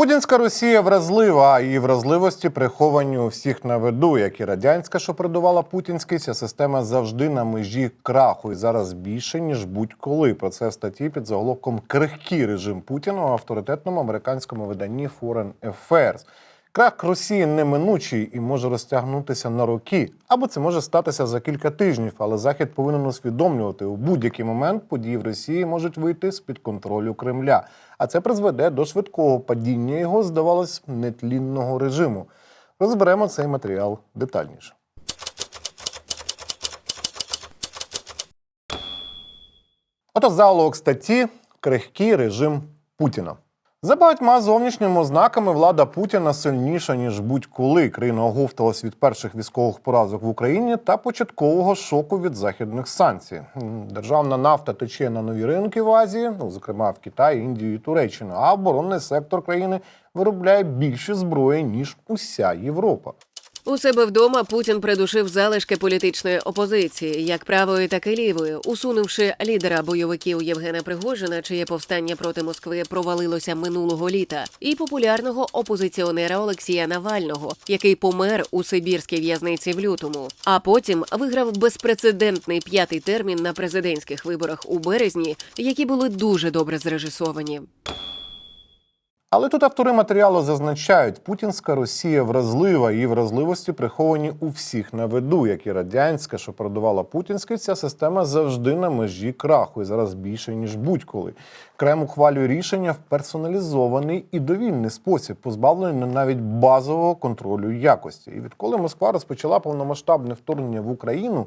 Путінська Росія вразлива, а її вразливості приховані у всіх на виду, як і радянська, що придувала путінський, ця система завжди на межі краху і зараз більше ніж будь-коли. Про це в статті під заголовком Крихкий режим Путіна у авторитетному американському виданні Foreign Affairs. Крах Росії неминучий і може розтягнутися на роки, або це може статися за кілька тижнів. Але Захід повинен усвідомлювати у будь-який момент події в Росії можуть вийти з під контролю Кремля. А це призведе до швидкого падіння його, здавалось, нетлінного режиму. Розберемо цей матеріал детальніше. Ото заголовок статті Крихкий режим Путіна. За багатьма зовнішніми ознаками влада Путіна сильніша ніж будь-коли. Країна оговталась від перших військових поразок в Україні та початкового шоку від західних санкцій. Державна нафта тече на нові ринки в Азії, ну зокрема в Китаї, Індії, і Туреччину. А оборонний сектор країни виробляє більше зброї ніж уся Європа. У себе вдома Путін придушив залишки політичної опозиції, як правої, так і лівої, усунувши лідера бойовиків Євгена Пригожина, чиє повстання проти Москви провалилося минулого літа, і популярного опозиціонера Олексія Навального, який помер у сибірській в'язниці в лютому, а потім виграв безпрецедентний п'ятий термін на президентських виборах у березні, які були дуже добре зрежисовані. Але тут автори матеріалу зазначають, путінська Росія вразлива, її вразливості приховані у всіх на виду, як і радянська, що продавала путінський, ця система завжди на межі краху і зараз більше ніж будь-коли. Крем ухвалює рішення в персоналізований і довільний спосіб, позбавлений навіть базового контролю якості. І відколи Москва розпочала повномасштабне вторгнення в Україну.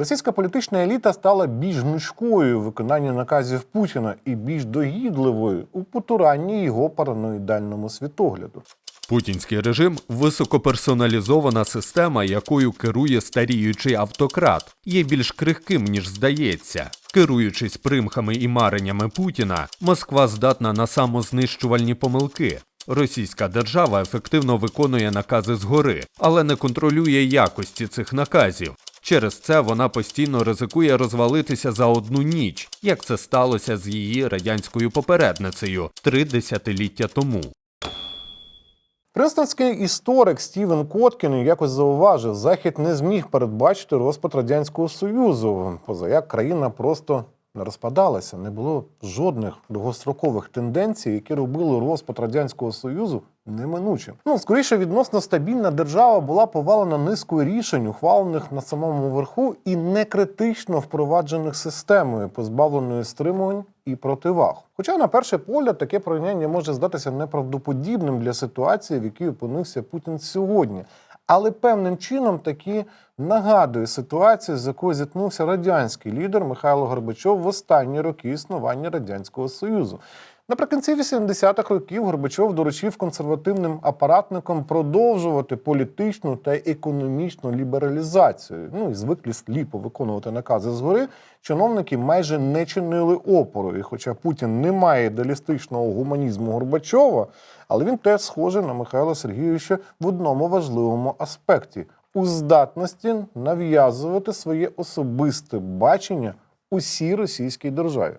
Російська політична еліта стала більш гнучкою у виконанні наказів Путіна і більш догідливою у потуранні його параноїдальному світогляду. Путінський режим високоперсоналізована система, якою керує старіючий автократ, є більш крихким, ніж здається. Керуючись примхами і мареннями Путіна, Москва здатна на самознищувальні помилки. Російська держава ефективно виконує накази згори, але не контролює якості цих наказів. Через це вона постійно ризикує розвалитися за одну ніч, як це сталося з її радянською попередницею три десятиліття тому. Принстонський історик Стівен Коткін якось зауважив, Захід не зміг передбачити розпад Радянського Союзу, поза як країна просто розпадалася. Не було жодних довгострокових тенденцій, які робили розпад Радянського Союзу неминучим. Ну, скоріше, відносно стабільна держава була повалена низкою рішень, ухвалених на самому верху, і не критично впроваджених системою, позбавленою стримувань і противаг. Хоча, на перший погляд, таке порівняння може здатися неправдоподібним для ситуації, в якій опинився Путін сьогодні. Але певним чином таки нагадує ситуацію, з якою зіткнувся радянський лідер Михайло Горбачов в останні роки існування Радянського Союзу. Наприкінці 80-х років Горбачов доручив консервативним апаратникам продовжувати політичну та економічну лібералізацію. Ну і звиклі сліпо виконувати накази згори. Чиновники майже не чинили опору. І хоча Путін не має ідеалістичного гуманізму Горбачова, але він теж схожий на Михайла Сергійовича в одному важливому аспекті у здатності нав'язувати своє особисте бачення усій російській державі.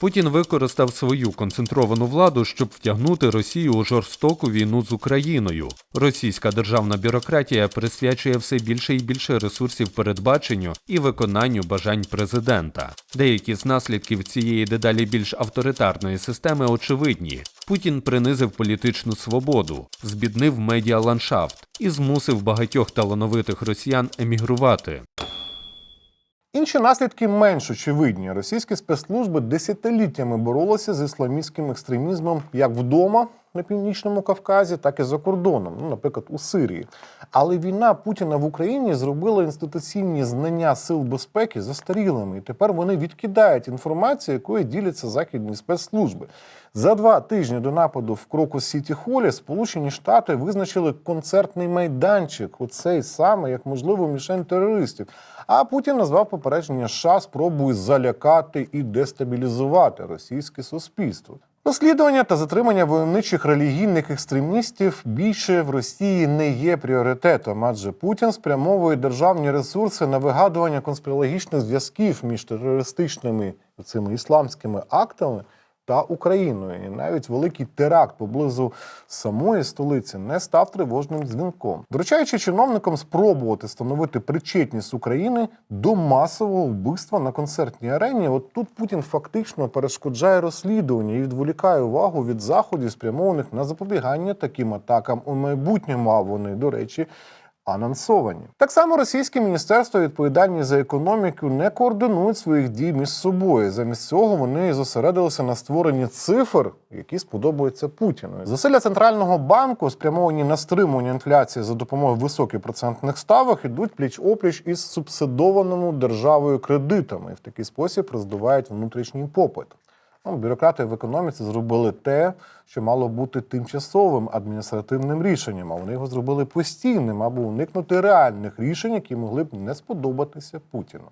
Путін використав свою концентровану владу, щоб втягнути Росію у жорстоку війну з Україною. Російська державна бюрократія присвячує все більше і більше ресурсів передбаченню і виконанню бажань президента. Деякі з наслідків цієї дедалі більш авторитарної системи очевидні. Путін принизив політичну свободу, збіднив медіаландшафт і змусив багатьох талановитих росіян емігрувати. Інші наслідки менш очевидні. Російські спецслужби десятиліттями боролися з ісламістським екстремізмом як вдома на північному Кавказі, так і за кордоном, ну, наприклад, у Сирії. Але війна Путіна в Україні зробила інституційні знання сил безпеки застарілими, і тепер вони відкидають інформацію, якою діляться західні спецслужби. За два тижні до нападу в Крокус Сіті Холі Сполучені Штати визначили концертний майданчик, оцей саме як можливу мішень терористів. А Путін назвав попередження США спробою залякати і дестабілізувати російське суспільство. Розслідування та затримання войовничих релігійних екстремістів більше в Росії не є пріоритетом, адже Путін спрямовує державні ресурси на вигадування конспірологічних зв'язків між терористичними цими ісламськими актами та Україною. І навіть великий теракт поблизу самої столиці не став тривожним дзвінком, доручаючи чиновникам спробувати встановити причетність України до масового вбивства на концертній арені. От тут Путін фактично перешкоджає розслідуванню і відволікає увагу від заходів, спрямованих на запобігання таким атакам у майбутньому. А вони, до речі, анонсовані. Так само російське міністерство відповідальні за економіку не координують своїх дій між собою. Замість цього вони зосередилися на створенні цифр, які сподобаються Путіну. Зусилля центрального банку, спрямовані на стримування інфляції за допомогою високих процентних ставок, ідуть пліч опліч із субсидованими державою кредитами. І в такий спосіб роздувають внутрішній попит. Ну, бюрократи в економіці зробили те, що мало бути тимчасовим адміністративним рішенням, а вони його зробили постійним, аби уникнути реальних рішень, які могли б не сподобатися Путіну.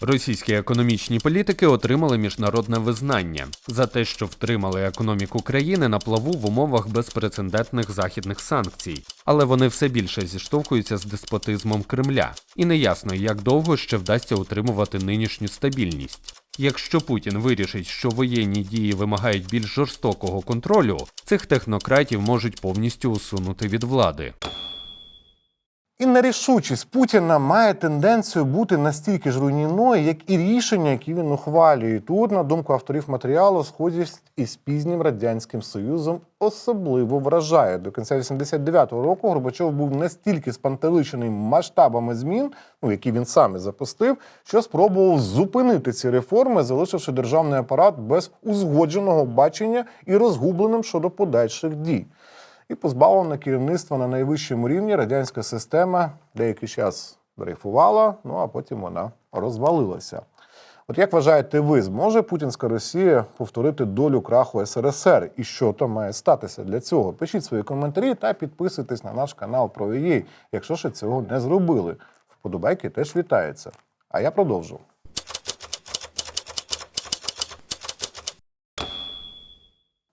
Російські економічні політики отримали міжнародне визнання за те, що втримали економіку країни на плаву в умовах безпрецедентних західних санкцій, але вони все більше зіштовхуються з деспотизмом Кремля, і неясно, як довго ще вдасться утримувати нинішню стабільність. Якщо Путін вирішить, що воєнні дії вимагають більш жорстокого контролю, цих технократів можуть повністю усунути від влади. І нерішучість Путіна має тенденцію бути настільки ж руйнівною, як і рішення, які він ухвалює. Тут, на думку авторів матеріалу, схожість із пізнім радянським союзом особливо вражає. До кінця 89-го року Горбачов був настільки спантеличений масштабами змін, ну які він сам запустив, що спробував зупинити ці реформи, залишивши державний апарат без узгодженого бачення і розгубленим щодо подальших дій. І позбавлена керівництва на найвищому рівні радянська система деякий час дрейфувала, ну а потім вона розвалилася. От як вважаєте ви, зможе путінська Росія повторити долю краху СРСР? І що там має статися для цього? Пишіть свої коментарі та підписуйтесь на наш канал про EA, якщо ще цього не зробили. Вподобайки теж вітаються. А я продовжу.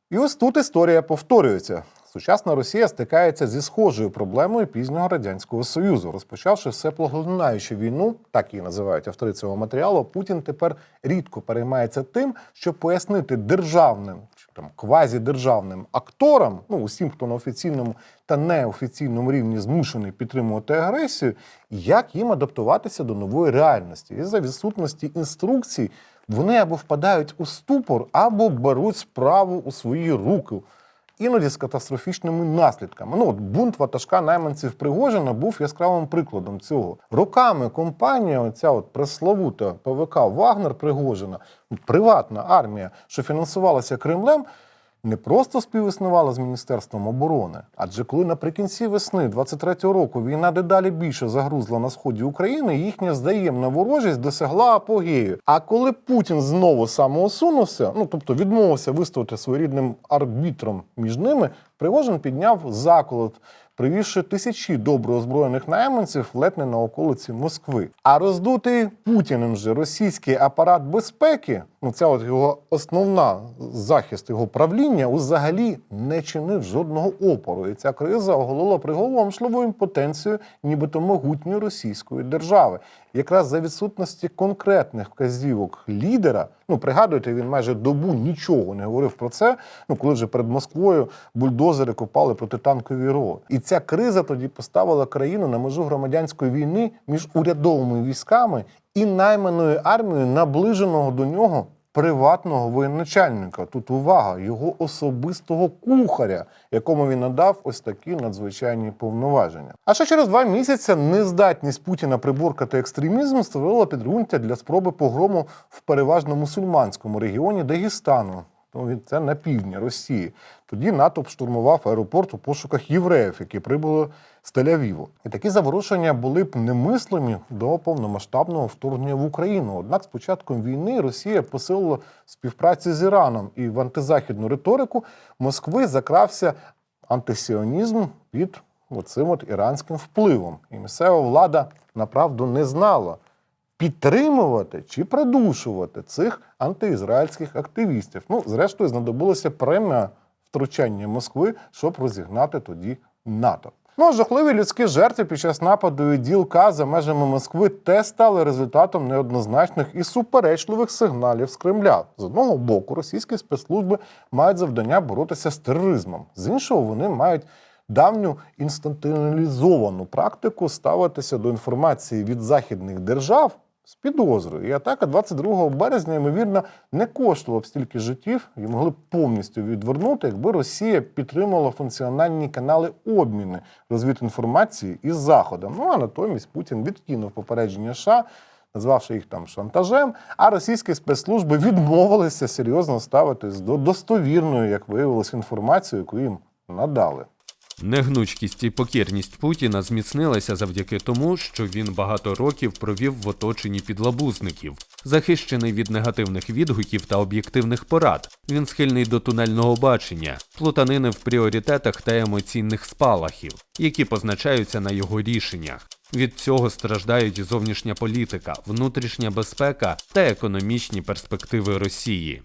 І ось тут історія повторюється. Сучасна Росія стикається зі схожою проблемою пізнього радянського союзу. Розпочавши все поглинаючу війну, так її називають автори цього матеріалу. Путін тепер рідко переймається тим, щоб пояснити державним там квазідержавним акторам, ну усім, хто на офіційному та неофіційному рівні змушений підтримувати агресію, як їм адаптуватися до нової реальності. І за відсутності інструкцій вони або впадають у ступор, або беруть справу у свої руки. Іноді з катастрофічними наслідками. Ну от бунт ватажка найманців Пригожина був яскравим прикладом цього. Роками компанія, оця от пресловута ПВК Вагнер Пригожина, приватна армія, що фінансувалася Кремлем, не просто співіснувала з Міністерством оборони, адже коли наприкінці весни 23-го року війна дедалі більше загрузла на сході України, їхня взаємна ворожість досягла апогею. А коли Путін знову самоусунувся, ну тобто відмовився виставити своєрідним арбітром між ними, Пригожин підняв заколот, привівши тисячі добре озброєних найманців ледь не на околиці Москви. А роздутий Путіним же російський апарат безпеки, ця от його основна захист його правління, взагалі не чинив жодного опору. І ця криза оголила приголомшливу імпотенцію, нібито могутньої російської держави. Якраз за відсутності конкретних вказівок лідера, ну пригадуєте, він майже добу нічого не говорив про це. Ну коли вже перед Москвою бульдозери копали протитанкові рови. І ця криза тоді поставила країну на межу громадянської війни між урядовими військами і найманою армією наближеного до нього приватного воєначальника. Тут увага, його особистого кухаря, якому він надав ось такі надзвичайні повноваження. А ще через два місяці нездатність Путіна приборкати екстремізм створила підґрунтя для спроби погрому в переважно мусульманському регіоні Дагестану. Ну, він- це на півдні Росії. Тоді НАТО штурмував аеропорт у пошуках євреїв, які прибули з Тель-Авіву. І такі заворушення були б немислимі до повномасштабного вторгнення в Україну. Однак з початком війни Росія посилила співпрацю з Іраном і в антизахідну риторику Москви закрався антисіонізм під оцим от іранським впливом. І місцева влада направду не знала, підтримувати чи придушувати цих антиізраїльських активістів. Ну, зрештою, знадобилося пряме втручання Москви, щоб розігнати тоді НАТО. Ну жахливі людські жертви під час нападу і ділка за межами Москви теж стали результатом неоднозначних і суперечливих сигналів з Кремля. З одного боку, російські спецслужби мають завдання боротися з тероризмом, з іншого вони мають давню інституціалізовану практику ставитися до інформації від західних держав з підозрою. І атака 22 березня, ймовірно, не коштувала б стільки життів і могли б повністю відвернути, якби Росія підтримала функціональні канали обміну розвідінформації із Заходом. Ну а натомість Путін відкинув попередження США. Назвавши їх там шантажем, а російські спецслужби відмовилися серйозно ставитись до достовірної, як виявилось, інформації, яку їм надали. Негнучкість і покірність Путіна зміцнилася завдяки тому, що він багато років провів в оточенні підлабузників. Захищений від негативних відгуків та об'єктивних порад, він схильний до тунельного бачення, плутанини в пріоритетах та емоційних спалахів, які позначаються на його рішеннях. Від цього страждають зовнішня політика, внутрішня безпека та економічні перспективи Росії.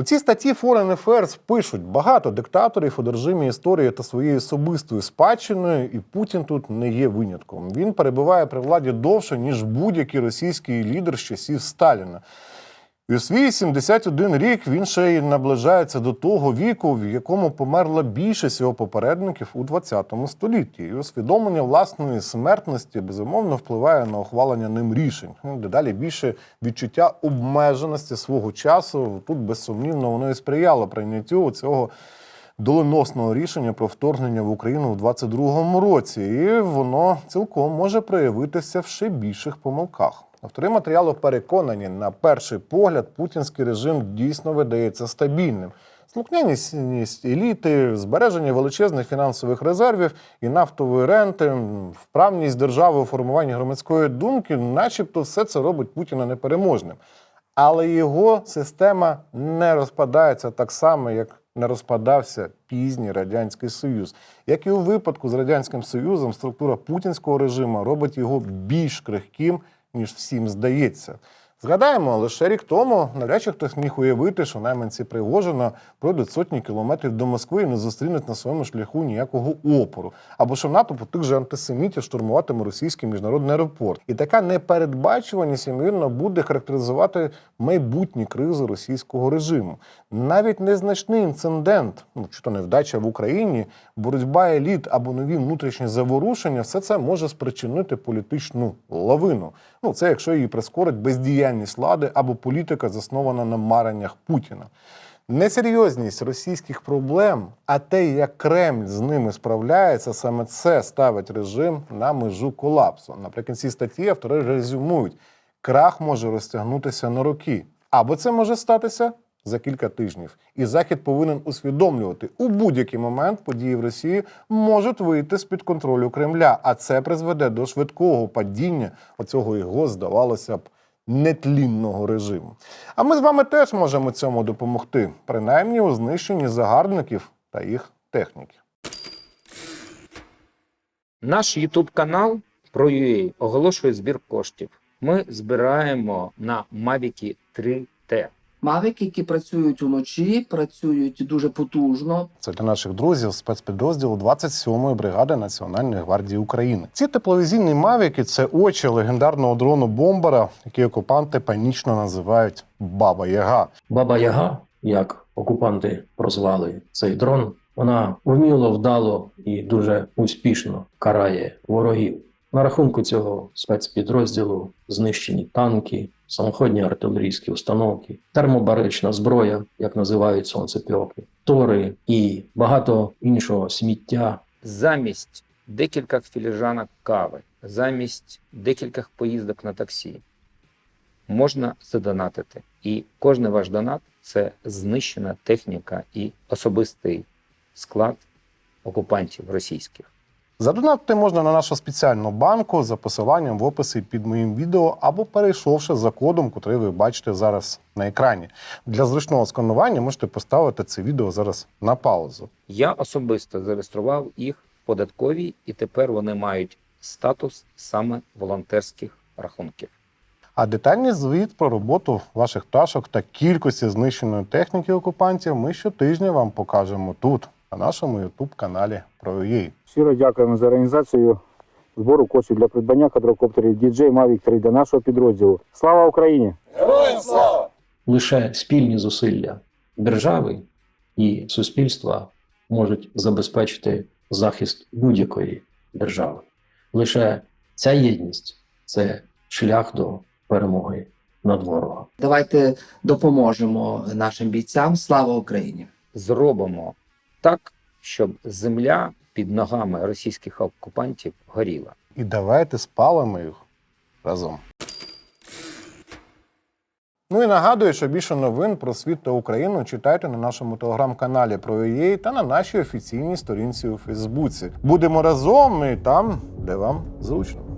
У цій статті Foreign Affairs пишуть багато диктаторів одержимі історією та своєю особистою спадщиною, і Путін тут не є винятком. Він перебуває при владі довше, ніж будь-який російський лідер з часів Сталіна. І у свій 71 рік він ще й наближається до того віку, в якому померла більшість його попередників у 20 столітті. І усвідомлення власної смертності безумовно впливає на ухвалення ним рішень. Ну, Дедалі більше відчуття обмеженості свого часу. Тут безсумнівно воно і сприяло прийняттю цього доленосного рішення про вторгнення в Україну в 22-му році, і воно цілком може проявитися в ще більших помилках. Автори матеріалу переконані, на перший погляд, путінський режим дійсно видається стабільним. Слухняність еліти, збереження величезних фінансових резервів і нафтової ренти, вправність держави у формуванні громадської думки, начебто, все це робить Путіна непереможним. Але його система не розпадається так само, як не розпадався пізній радянський союз. Як і у випадку з радянським союзом, структура путінського режиму робить його більш крихким, ніж всім здається. Згадаємо, лише рік тому навряд чи хтось міг уявити, що найманці Пригожина пройдуть сотні кілометрів до Москви і не зустрінуть на своєму шляху ніякого опору, або що натовп тих же антисемітів штурмуватиме російський міжнародний аеропорт. І така непередбачуваність, ймовірно, буде характеризувати майбутні кризи російського режиму. Навіть незначний інцидент, ну чи то невдача в Україні, боротьба еліт або нові внутрішні заворушення, все це може спричинити політичну лавину. Ну це якщо її прискорить бездіяльність влади або політика, заснована на мареннях Путіна. Несерйозність російських проблем, а те, як Кремль з ними справляється, саме це ставить режим на межу колапсу. Наприкінці статті автори резюмують, крах може розтягнутися на роки, або це може статися за кілька тижнів. І Захід повинен усвідомлювати, у будь-який момент події в Росії можуть вийти з-під контролю Кремля, а це призведе до швидкого падіння оцього його, здавалося б, нетлінного режиму. А ми з вами теж можемо цьому допомогти, принаймні у знищенні загарбників та їх техніки. Наш Ютуб канал про UA оголошує збір коштів. Ми збираємо на Mavic 3T. Мавики, які працюють уночі, працюють дуже потужно. Це для наших друзів спецпідрозділу 27-ї бригади Національної гвардії України. Ці тепловізійні мавіки це очі легендарного дрону бомбера, який окупанти панічно називають Баба Яга. Баба Яга, як окупанти прозвали цей дрон, вона вміло, вдало і дуже успішно карає ворогів. На рахунку цього спецпідрозділу знищені танки, самоходні артилерійські установки, термобарична зброя, як називають сонцепьоки, тори і багато іншого сміття, Замість декількох філіжанок кави, замість декількох поїздок на таксі можна задонатити. І кожен ваш донат це знищена техніка і особистий склад окупантів російських. Задонатити можна на нашу спеціальну банку за посиланням в описі під моїм відео або перейшовши за кодом, який ви бачите зараз на екрані. Для зручного сканування можете поставити це відео зараз на паузу. Я особисто зареєстрував їх в податковій, і тепер вони мають статус саме волонтерських рахунків. А детальний звіт про роботу ваших пташок та кількості знищеної техніки окупантів ми щотижня вам покажемо тут, на нашому youtube каналі про UA. Щиро дякуємо за організацію збору коштів для придбання квадрокоптерів DJ Mavic 3 для нашого підрозділу. Слава Україні! Героям Лише спільні зусилля держави і суспільства можуть забезпечити захист будь-якої держави. Лише ця єдність це шлях до перемоги над ворогом. Давайте допоможемо нашим бійцям. Слава Україні! Зробимо так, щоб земля під ногами російських окупантів горіла. І давайте спалимо їх разом. Ну і нагадую, що більше новин про світ та Україну читайте на нашому телеграм-каналі про UA та на нашій офіційній сторінці у Фейсбуці. Будемо разом і там, де вам зручно.